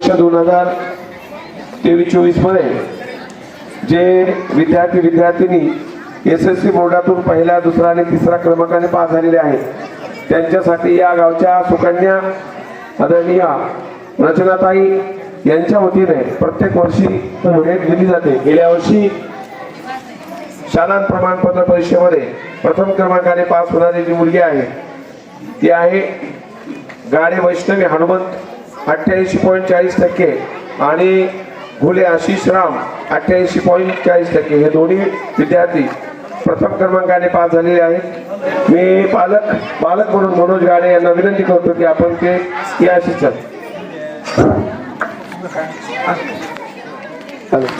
दोन हजार तेवीस चोवीसमध्ये जे विद्यार्थी विद्यार्थिनी एस एस सी बोर्डातून पहिला दुसरा आणि तिसरा क्रमांकाने पास झालेले आहेत. त्यांच्यासाठी या गावच्या सुकन्या आदरणीय रचनाताई यांच्या वतीने प्रत्येक वर्षी भेट दिली जाते. गेल्या वर्षी शालांत प्रमाणपत्र परीक्षेमध्ये प्रथम क्रमांकाने पास होणारी जी मुलगी आहे ती आहे गाडे वैष्णवी हनुमंत. अठ्ठ्याऐंशी पॉईंट चाळीस टक्के आणि घुले आशिष राम अठ्ठ्याऐंशी पॉईंट चाळीस टक्के. हे दोन्ही विद्यार्थी प्रथम क्रमांकाने पास झालेले आहेत. मी पालक पालक म्हणून मनोज गाडे यांना विनंती करतो की आपण ते या शिक्षक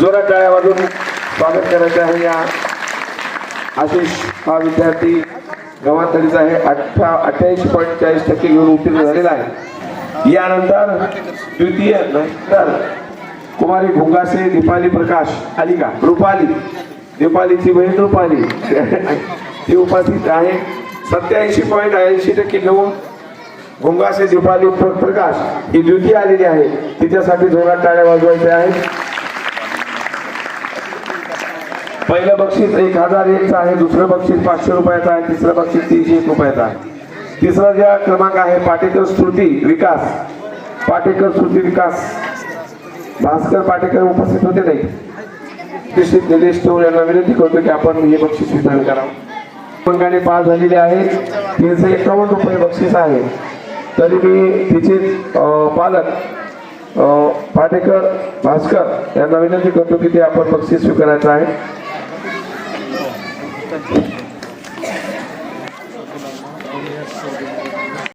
जोरात टाळ्या वाजून स्वागत करायचं आहे या आशिष हा विद्यार्थी गव्हातरीचा आहे. अठ्ठा अठ्ठ्याऐंशी पॉईंट चाळीस टक्के घेऊन उत्तीर्ण झालेला आहे. यानंतर द्वितीय नंतर कुमारी भोंगासे दीपाली प्रकाश आली का रुपाली. दीपालीची बहीण रुपाली. ती उपस्थित आहे. सत्याऐंशी पॉईंट ऐंशी टक्के घेऊन भोंगासे दीपाली प्रकाश ही द्वितीय आलेली आहे. तिच्यासाठी जोरात टाळ्या वाजवायच्या आहेत. पहिलं बक्षीस एक हजार एकचं आहे. दुसरं बक्षीस पाचशे रुपयाचं आहे. तिसरं बक्षीस तीनशे एक रुपयाचं आहे. तिसरा ज्या क्रमांक आहे पाटेकर स्मृती विकास. पाटेकर स्मृती विकास. भास्कर पाटेकर उपस्थित होते नाही. निश्चित निलेश टोळ यांना विनंती करतो की आपण हे बक्षीस वितरण करावं. क्रमांकाने पास झालेले आहे तीनशे एकावन्न रुपये बक्षीस आहे. तरी मी तिचे पालक पाटेकर भास्कर यांना विनंती करतो की ते आपण बक्षीस स्वीकारायचं आहे. Show.